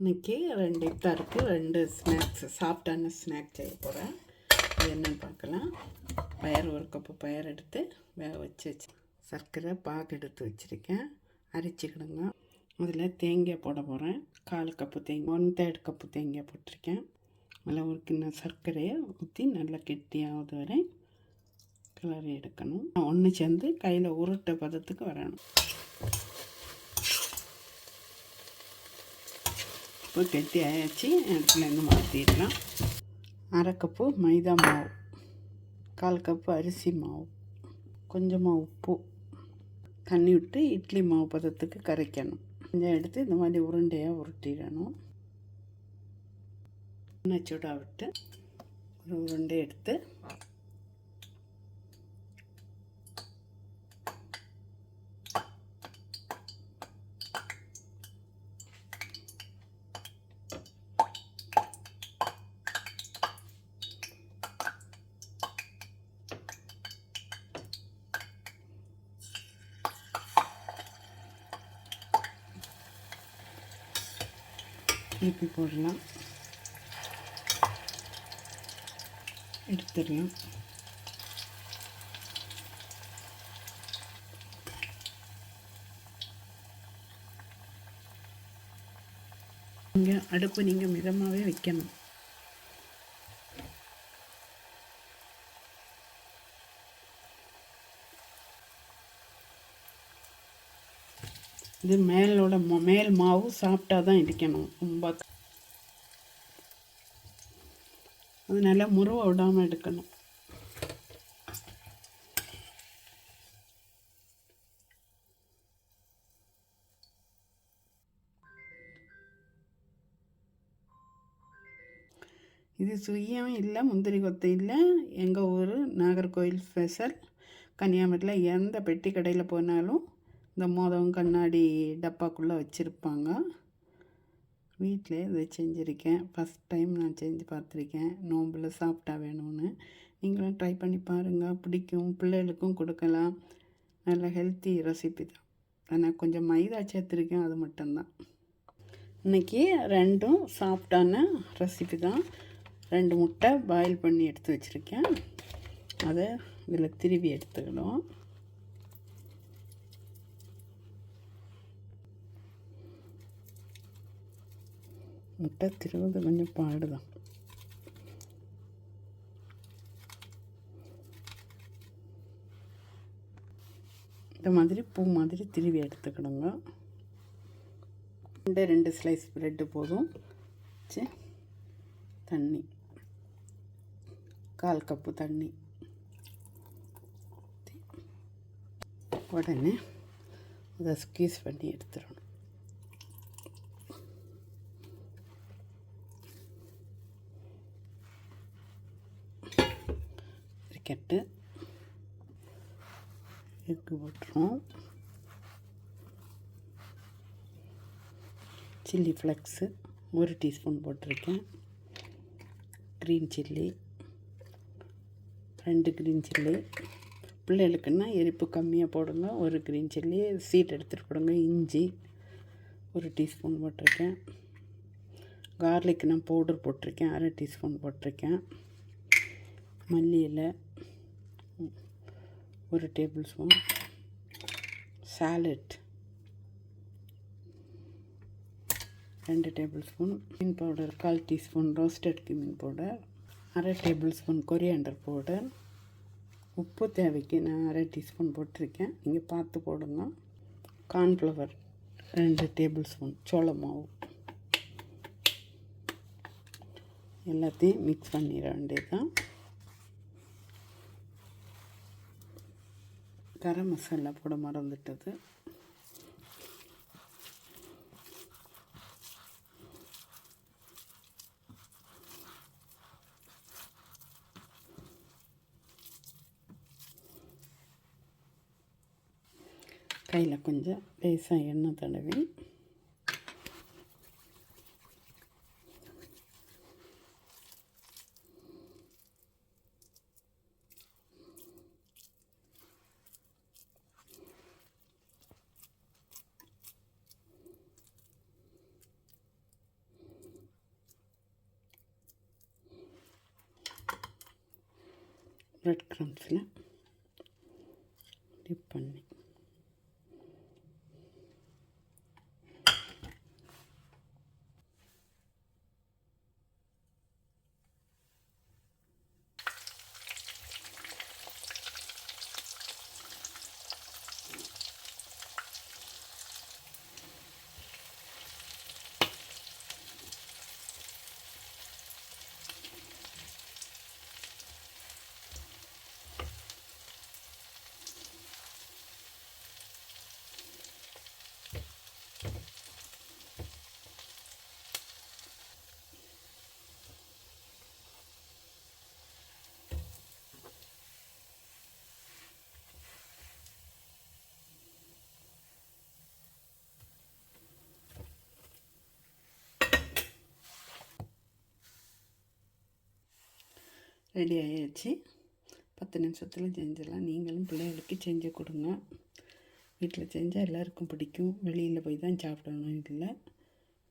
இன்னைக்கு ரெண்டு இஃப்தாருக்கு ரெண்டு ஸ்நாக்ஸ் சாஃப்டான ஸ்நாக் செய்ய போகிறேன் அது என்னன்னு பார்க்கலாம். பயர் ஒரு கப்பு பயர் எடுத்து வேக வச்சு வச்சு சர்க்கரை பாகு எடுத்து வச்சுருக்கேன். அரைச்சிக்கிடுங்க. அதில் தேங்காய் போட போகிறேன் கால் கப்பு தேங்காய் ஒன் தேர்ட் கப்பு தேங்காய் போட்டிருக்கேன். அதில் ஒரு கிண்ண சர்க்கரையை ஊற்றி நல்லா கெட்டியாவது வரை கிளறி எடுக்கணும். ஒன்று சேர்ந்து கையில் உருட்டை பதத்துக்கு வரணும். கப்பு கெட்டி ஆயாச்சு அடுப்புலேருந்து மாற்றிடலாம் அரை கப்பு மைதா மாவு கால் கப்பு அரிசி மாவு கொஞ்சமாக உப்பு. தண்ணி விட்டு இட்லி மாவு பதத்துக்கு கரைக்கணும். கொஞ்சம் எடுத்து இந்த மாதிரி உருண்டையாக உருட்டிடணும். எண்ணெய் சூடாக விட்டு ஒரு உருண்டை எடுத்து திருப்பி போடலாம். எடுத்துடலாம். நீங்கள் அடுப்பு நீங்கள் மிதமாகவே வைக்கணும். இது மேலோட ம- மேல் மாவு சாப்பிட்டா தான் இடிக்கணும். ரொம்ப அது நல்லா விடாமல் எடுக்கணும். இது சுயம் இல்லை முந்திரி கொத்து இல்லை. எங்கள் ஊர் நாகர்கோவில் ஸ்பெஷல். கன்னியாகுமரியில் எந்த பெட்டி கடையில் போனாலும் இந்த மோதம் கண்ணாடி டப்பாக்குள்ளே வச்சுருப்பாங்க. வீட்டிலே இதை செஞ்சுருக்கேன். ஃபஸ்ட் டைம் நான் செஞ்சு பார்த்துருக்கேன். நோம்பில் சாப்பிட்டா வேணும்னு. நீங்களும் ட்ரை பண்ணி பாருங்கள் பிடிக்கும். பிள்ளைகளுக்கும் கொடுக்கலாம். நல்ல ஹெல்த்தி ரெசிபி தான். ஆனால் கொஞ்சம் மைதா சேர்த்துருக்கேன். அது மட்டும்தான். இன்றைக்கி ரெண்டும் சாஃப்டான ரெசிபி தான். ரெண்டு முட்டை பாயில் பண்ணி எடுத்து வச்சுருக்கேன். அதை இதில் திருவி எடுத்துக்கணும். முட்டை திருவது கொஞ்சம் பாடுதான் இந்த மாதிரி பூ மாதிரி திருவி எடுத்துக்கிடுங்க ரெண்டு ரெண்டு ஸ்லைஸ் ப்ரெட்டு போதும் சரி தண்ணி கால் கப்பு தண்ணி உடனே அதை ஸ்கீஸ் பண்ணி எடுத்துடணும் இருக்கட்டு எக்கு போட்டுரும். சில்லி ஃப்ளக்ஸு ஒரு டீஸ்பூன் போட்டிருக்கேன். க்ரீன் சில்லி ரெண்டு க்ரீன் சில்லி பிள்ளைகளுக்குன்னா எரிப்பு கம்மியாக போடுங்க. ஒரு க்ரீன் சில்லி சீட் எடுத்துகிட்டு போடுங்க. இஞ்சி ஒரு டீஸ்பூன் போட்டிருக்கேன். கார்லிக் நான் பவுடர் போட்டிருக்கேன். அரை டீஸ்பூன் போட்டிருக்கேன். மல்லி இலை ஒரு டேபிள் ஸ்பூன் சாலட் ரெண்டு டேபிள் ஸ்பூன் கிமின் பவுடர் கால் டீஸ்பூன் ரோஸ்டட் கிமின் பவுடர் அரை டேபிள் ஸ்பூன் கொரியாண்டர் பவுடர் உப்பு தேவைக்கு நான் அரை டீஸ்பூன் போட்டிருக்கேன். நீங்கள் பார்த்து போடுங்க. கார்ன்ஃப்ளவர் ரெண்டு டேபிள் ஸ்பூன் சோள மாவு. எல்லாத்தையும் மிக்ஸ் பண்ணிட வேண்டியதுதான். கரம் மசாலா போட மறந்துட்டது. கையில் கொஞ்சம் லேசாக எண்ணெய் தடவி ப்ரெட் க்ரம்ஸில் டிப் பண்ணி ரெடி ஆயாச்சு பத்து நிமிஷத்தில் செஞ்சிடலாம். நீங்களும் பிள்ளைகளுக்கு செஞ்சு கொடுங்க. வீட்டில் செஞ்சால் எல்லாருக்கும் பிடிக்கும். வெளியில் போய் தான் சாப்பிடணும் இல்லை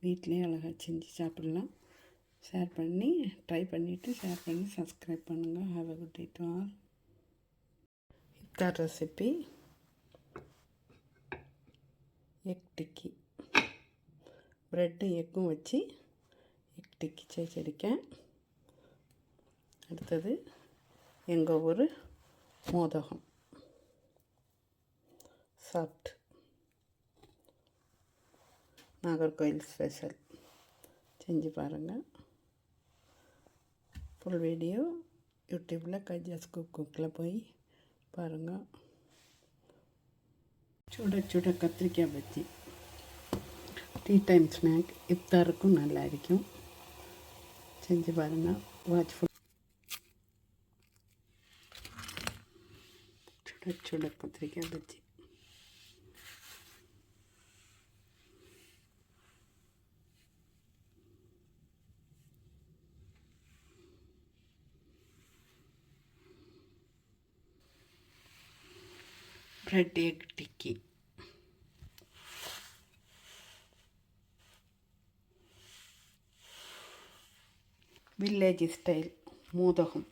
வீட்டிலே அழகாக செஞ்சு சாப்பிட்லாம். ஷேர் பண்ணி ட்ரை பண்ணிவிட்டு ஷேர் பண்ணி சப்ஸ்கிரைப் பண்ணுங்கள் have a good day to all iftar recipe egg tikki bread எக்கும் வச்சு எக் டிக்கி செஞ்சிருக்கேன் அடுத்தது எங்கள் ஊர் மோதகம். சாஃப்ட் நாகர்கோயில் ஸ்பெஷல் செஞ்சு பாருங்கள் ஃபுல் வீடியோ யூடியூப்பில் கைஜாஸ் குக் குக்கில் போய் பாருங்கள் சுட சுட கத்திரிக்காய் பஜ்ஜி. டீ டைம் ஸ்நாக் இஃப்தாருக்கும் நல்லா இருக்கும். செஞ்சு பாருங்கள் வாட்ச் ஃபுல் சுட சுட கத்திரிக்காய் bajji bread egg tikki village style மோதகம்